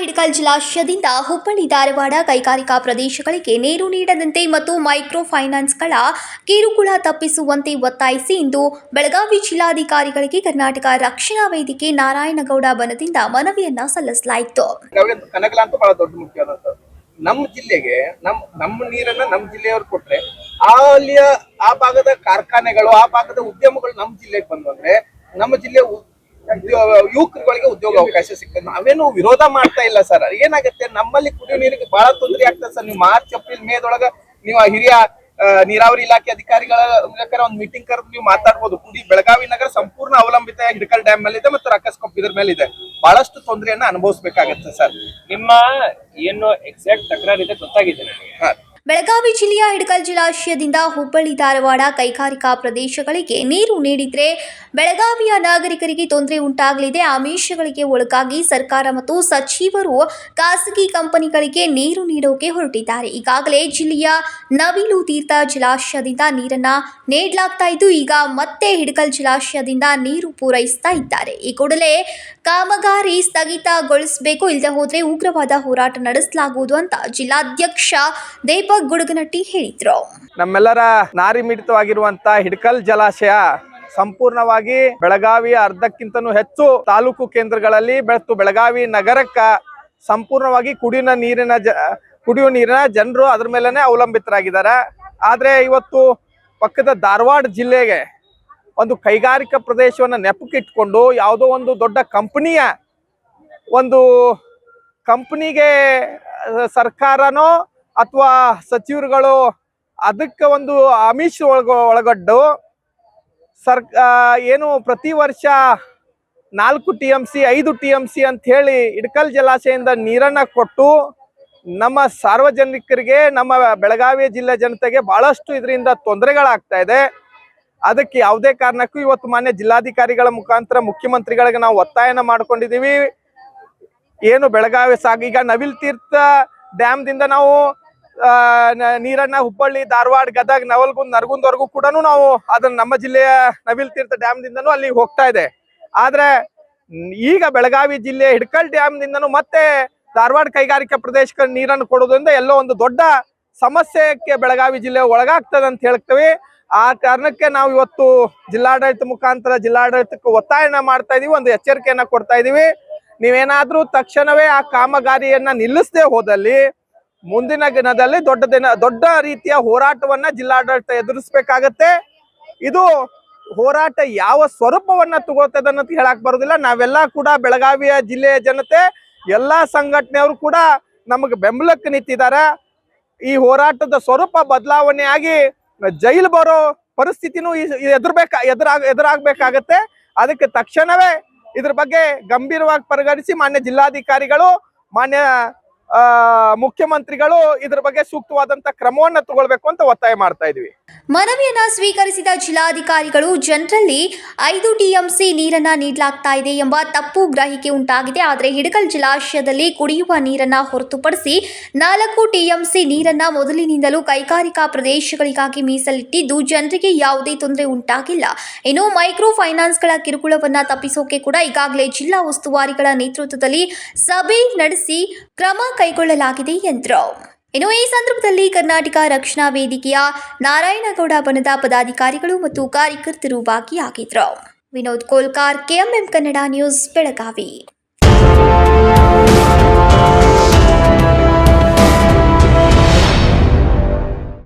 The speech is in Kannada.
ಹಿಡಕಲ್ ಜಲಾಶಯದಿಂದ ಹುಬ್ಬಳ್ಳಿ, ಧಾರವಾಡ ಕೈಗಾರಿಕಾ ಪ್ರದೇಶಗಳಿಗೆ ನೀರು ನೀಡದಂತೆ ಮತ್ತು ಮೈಕ್ರೋ ಫೈನಾನ್ಸ್ಗಳ ಕಿರುಕುಳ ತಪ್ಪಿಸುವಂತೆ ಒತ್ತಾಯಿಸಿ ಇಂದು ಬೆಳಗಾವಿ ಜಿಲ್ಲಾಧಿಕಾರಿಗಳಿಗೆ ಕರ್ನಾಟಕ ರಕ್ಷಣಾ ವೇದಿಕೆ ನಾರಾಯಣಗೌಡ ಬನದಿಂದ ಮನವಿಯನ್ನ ಸಲ್ಲಿಸಲಾಯಿತು. ನಮ್ಮ ಜಿಲ್ಲೆಗೆ ನಮ್, ನಮ್ಮ ನೀರನ್ನ ನಮ್ಮ ಜಿಲ್ಲೆಯವ್ರು ಕೊಟ್ರೆ ಆ ಅಲ್ಲಿಯ ಆ ಭಾಗದ ಕಾರ್ಖಾನೆಗಳು, ಆ ಭಾಗದ ಉದ್ಯಮಗಳು ನಮ್ಮ ಜಿಲ್ಲೆಗೆ ಬಂದು ಅಂದ್ರೆ ನಮ್ಮ ಜಿಲ್ಲೆ ಯುವಕರುಗಳಿಗೆ ಉದ್ಯೋಗ ಅವಕಾಶ ಸಿಗ್ತದೆ ನಾವೇನು ವಿರೋಧ ಮಾಡ್ತಾ ಇಲ್ಲ ಸರ್. ಏನಾಗುತ್ತೆ? ನಮ್ಮಲ್ಲಿ ಕುಡಿಯೋ ನೀರಿಗೆ ಬಹಳ ತೊಂದರೆ ಆಗ್ತದೆ ಸರ್. ನೀವು ಮಾರ್ಚ್ ಏಪ್ರಿಲ್ ಮೇದೊಳಗ ನೀವು ಆ ಹಿರಿಯ ನೀರಾವರಿ ಇಲಾಖೆ ಅಧಿಕಾರಿಗಳ ಮೂಲಕ ಒಂದು ಮೀಟಿಂಗ್ ಕರೆದು ನೀವು ಮಾತಾಡ್ಬೋದು. ಕುಡಿ ಬೆಳಗಾವಿ ನಗರ ಸಂಪೂರ್ಣ ಅವಲಂಬಿತ ಹಿಡಕಲ್ ಡ್ಯಾಮ್ ಮೇಲೆ ಇದೆ ಮತ್ತು ರಕ್ಕಸ್ಕೊಪ್ಪ ಇದ್ರ ಮೇಲೆ ಇದೆ. ಬಹಳಷ್ಟು ತೊಂದರೆಯನ್ನ ಅನುಭವಿಸ್ಬೇಕಾಗತ್ತೆ ಸರ್. ನಿಮ್ಮ ಏನು ಎಕ್ಸಾಕ್ಟ್ ತಕರಾರಿದೆ ಗೊತ್ತಾಗಿದೆ ನನಗೆ. ಬೆಳಗಾವಿ ಜಿಲ್ಲೆಯ ಹಿಡಕಲ್ ಜಲಾಶಯದಿಂದ ಹುಬ್ಬಳ್ಳಿ, ಧಾರವಾಡ, ಕೈಗಾರಿಕಾ ಪ್ರದೇಶಗಳಿಗೆ ನೀರು ನೀಡಿದರೆ ಬೆಳಗಾವಿಯ ನಾಗರಿಕರಿಗೆ ತೊಂದರೆ ಉಂಟಾಗಲಿದೆ. ಆಮಿಷಗಳಿಗೆ ಒಳಗಾಗಿ ಸರ್ಕಾರ ಮತ್ತು ಸಚಿವರು ಖಾಸಗಿ ಕಂಪನಿಗಳಿಗೆ ನೀರು ನೀಡೋಕೆ ಹೊರಟಿದ್ದಾರೆ. ಈಗಾಗಲೇ ಜಿಲ್ಲೆಯ ನವಿಲು ತೀರ್ಥ ಜಲಾಶಯದಿಂದ ನೀರನ್ನ ನೀಡಲಾಗ್ತಾ ಇದ್ದು, ಈಗ ಮತ್ತೆ ಹಿಡಕಲ್ ಜಲಾಶಯದಿಂದ ನೀರು ಪೂರೈಸ್ತಾ ಇದ್ದಾರೆ. ಈ ಕೂಡಲೇ ಕಾಮಗಾರಿ ಸ್ಥಗಿತಗೊಳಿಸಬೇಕು ಇಲ್ಲದೆ ಹೋದರೆ ಉಗ್ರವಾದ ಹೋರಾಟ ನಡೆಸಲಾಗುವುದು ಅಂತ ಜಿಲ್ಲಾಧ್ಯಕ್ಷ ದೀಪಕ್ ಗುಡುಗನಟ್ಟಿ ಹೇಳಿದ್ರು. ನಮ್ಮೆಲ್ಲರ ನಾರಿ ಮಿಡಿತವಾಗಿರುವಂತ ಹಿಡ್ಕಲ್ ಜಲಾಶಯ ಸಂಪೂರ್ಣವಾಗಿ ಬೆಳಗಾವಿಯ ಅರ್ಧಕ್ಕಿಂತನೂ ಹೆಚ್ಚು ತಾಲೂಕು ಕೇಂದ್ರಗಳಲ್ಲಿ ಬೆಳೆತು. ಬೆಳಗಾವಿ ನಗರಕ್ಕ ಸಂಪೂರ್ಣವಾಗಿ ಕುಡಿಯುವ ನೀರಿನ ಜ ಕುಡಿಯುವ ನೀರಿನ ಜನರು ಅದ್ರ ಮೇಲೆನೆ ಅವಲಂಬಿತರಾಗಿದ್ದಾರೆ. ಆದ್ರೆ ಇವತ್ತು ಪಕ್ಕದ ಧಾರವಾಡ ಜಿಲ್ಲೆಗೆ ಒಂದು ಕೈಗಾರಿಕಾ ಪ್ರದೇಶವನ್ನು ನೆಪಕ್ಕಿಟ್ಕೊಂಡು ಯಾವುದೋ ಒಂದು ದೊಡ್ಡ ಕಂಪನಿಯ ಒಂದು ಕಂಪನಿಗೆ ಸರ್ಕಾರನೋ ಅಥವಾ ಸಚಿವರುಗಳು ಅದಕ್ಕೆ ಒಂದು ಆಮಿಷ ಒಳಗ ಒಳಗಡ್ಡು. ಸರ್ ಏನು ಪ್ರತಿ ವರ್ಷ ನಾಲ್ಕು ಟಿ ಎಂ ಸಿ, ಐದು ಟಿ ಎಂ ಸಿ ಅಂತ ಹೇಳಿ ಇಡ್ಕಲ್ ಜಲಾಶಯದಿಂದ ನೀರನ್ನ ಕೊಟ್ಟು ನಮ್ಮ ಸಾರ್ವಜನಿಕರಿಗೆ, ನಮ್ಮ ಬೆಳಗಾವಿ ಜಿಲ್ಲೆ ಜನತೆಗೆ ಬಹಳಷ್ಟು ಇದರಿಂದ ತೊಂದರೆಗಳಾಗ್ತಾ ಇದೆ. ಅದಕ್ಕೆ ಯಾವುದೇ ಕಾರಣಕ್ಕೂ ಇವತ್ತು ಮಾನ್ಯ ಜಿಲ್ಲಾಧಿಕಾರಿಗಳ ಮುಖಾಂತರ ಮುಖ್ಯಮಂತ್ರಿಗಳಿಗೆ ನಾವು ಒತ್ತಾಯನ ಮಾಡ್ಕೊಂಡಿದೀವಿ ಏನು ಬೆಳಗಾವಿ ಸಾಗ ಈಗ ನವಿಲ್ ತೀರ್ಥ ಡ್ಯಾಮ್ ದಿಂದ ನಾವು ನೀರನ್ನ ಹುಬ್ಬಳ್ಳಿ, ಧಾರವಾಡ, ಗದಗ್, ನವಲ್ಗುಂದ್, ನರಗುಂದವರೆಗೂ ಕೂಡ ನಾವು ಅದನ್ನ ನಮ್ಮ ಜಿಲ್ಲೆಯ ನವಿಲ್ ತೀರ್ಥ ಡ್ಯಾಮ್ ದಿಂದನೂ ಅಲ್ಲಿ ಹೋಗ್ತಾ ಇದೆ. ಆದ್ರೆ ಈಗ ಬೆಳಗಾವಿ ಜಿಲ್ಲೆ ಹಿಡ್ಕಲ್ ಡ್ಯಾಮ್ ದಿಂದನೂ ಮತ್ತೆ ಧಾರವಾಡ ಕೈಗಾರಿಕಾ ಪ್ರದೇಶಕ್ಕೆ ನೀರನ್ನು ಕೊಡೋದ್ರಿಂದ ಎಲ್ಲೋ ಒಂದು ದೊಡ್ಡ ಸಮಸ್ಯೆಗೆ ಬೆಳಗಾವಿ ಜಿಲ್ಲೆ ಒಳಗಾಗ್ತದೆ ಅಂತ ಹೇಳ್ತೀವಿ. ಆ ಕಾರಣಕ್ಕೆ ನಾವು ಇವತ್ತು ಜಿಲ್ಲಾಡಳಿತ ಮುಖಾಂತರ ಜಿಲ್ಲಾಡಳಿತಕ್ಕೆ ಒತ್ತಾಯನ ಮಾಡ್ತಾ ಇದೀವಿ, ಒಂದು ಎಚ್ಚರಿಕೆಯನ್ನ ಕೊಡ್ತಾ ಇದೀವಿ. ನೀವೇನಾದ್ರೂ ತಕ್ಷಣವೇ ಆ ಕಾಮಗಾರಿಯನ್ನ ನಿಲ್ಲಿಸದೆ ಹೋದಲ್ಲಿ ಮುಂದಿನ ದಿನದಲ್ಲಿ ದೊಡ್ಡ ದಿನ, ದೊಡ್ಡ ರೀತಿಯ ಹೋರಾಟವನ್ನ ಜಿಲ್ಲಾಡಳಿತ ಎದುರಿಸಬೇಕಾಗತ್ತೆ. ಇದು ಹೋರಾಟ ಯಾವ ಸ್ವರೂಪವನ್ನ ತಗೊಳ್ತದೆ ಅನ್ನೋದು ಹೇಳಕ್ ಬರೋದಿಲ್ಲ. ನಾವೆಲ್ಲ ಕೂಡ ಬೆಳಗಾವಿಯ ಜಿಲ್ಲೆಯ ಜನತೆ, ಎಲ್ಲಾ ಸಂಘಟನೆಯವರು ಕೂಡ ನಮಗೆ ಬೆಂಬಲಕ್ಕೆ ನಿಂತಿದ್ದಾರೆ. ಈ ಹೋರಾಟದ ಸ್ವರೂಪ ಬದಲಾವಣೆ ಆಗಿ ಜೈಲು ಬರೋ ಪರಿಸ್ಥಿತಿನೂ ಎದುರ್ಬೇಕ ಎದುರಾಗ ಎದುರಾಗಬೇಕಾಗತ್ತೆ. ಅದಕ್ಕೆ ತಕ್ಷಣವೇ ಇದ್ರ ಬಗ್ಗೆ ಗಂಭೀರವಾಗಿ ಪರಿಗಣಿಸಿ ಮಾನ್ಯ ಜಿಲ್ಲಾಧಿಕಾರಿಗಳು, ಮಾನ್ಯ ಮುಖ್ಯಮಂತ್ರಿಗಳು ಇದರ ಬಗ್ಗೆ ಸೂಕ್ತವಾದಂತ ಕ್ರಮವನ್ನ ತಗೊಳ್ಬೇಕು ಅಂತ ಒತ್ತಾಯ ಮಾಡ್ತಾ ಇದ್ವಿ. ಮನವಿಯನ್ನ ಸ್ವೀಕರಿಸಿದ ಜಿಲ್ಲಾಧಿಕಾರಿಗಳು, ಜನರಲ್ಲಿ ಐದು ಟಿಎಂಸಿ ನೀರನ್ನ ನೀಡಲಾಗ್ತಾ ಇದೆ ಎಂಬ ತಪ್ಪು ಗ್ರಹಿಕೆ ಉಂಟಾಗಿದೆ. ಆದರೆ ಹಿಡಕಲ್ ಜಲಾಶಯದಲ್ಲಿ ಕುಡಿಯುವ ನೀರನ್ನ ಹೊರತುಪಡಿಸಿ ನಾಲ್ಕು ಟಿಎಂಸಿ ನೀರನ್ನ ಮೊದಲಿನಿಂದಲೂ ಕೈಗಾರಿಕಾ ಪ್ರದೇಶಗಳಿಗಾಗಿ ಮೀಸಲಿಟ್ಟಿದ್ದು ಜನರಿಗೆ ಯಾವುದೇ ತೊಂದರೆ ಉಂಟಾಗಿಲ್ಲ. ಇನ್ನು ಮೈಕ್ರೋ ಫೈನಾನ್ಸ್ಗಳ ಕಿರುಕುಳವನ್ನ ತಪ್ಪಿಸೋಕೆ ಕೂಡ ಈಗಾಗಲೇ ಜಿಲ್ಲಾ ಉಸ್ತುವಾರಿಗಳ ನೇತೃತ್ವದಲ್ಲಿ ಸಭೆ ನಡೆಸಿ ಕ್ರಮ ಕೈಗೊಳ್ಳಲಾಗಿದೆ ಎಂದರು. ಇನ್ನು ಈ ಸಂದರ್ಭದಲ್ಲಿ ಕರ್ನಾಟಕ ರಕ್ಷಣಾ ವೇದಿಕೆಯ ನಾರಾಯಣಗೌಡ ಬನದ ಪದಾಧಿಕಾರಿಗಳು ಮತ್ತು ಕಾರ್ಯಕರ್ತರು ಭಾಗಿಯಾಗಿದ್ದರು. Vinod Kolkar, KMM Kannada news, Belagavi.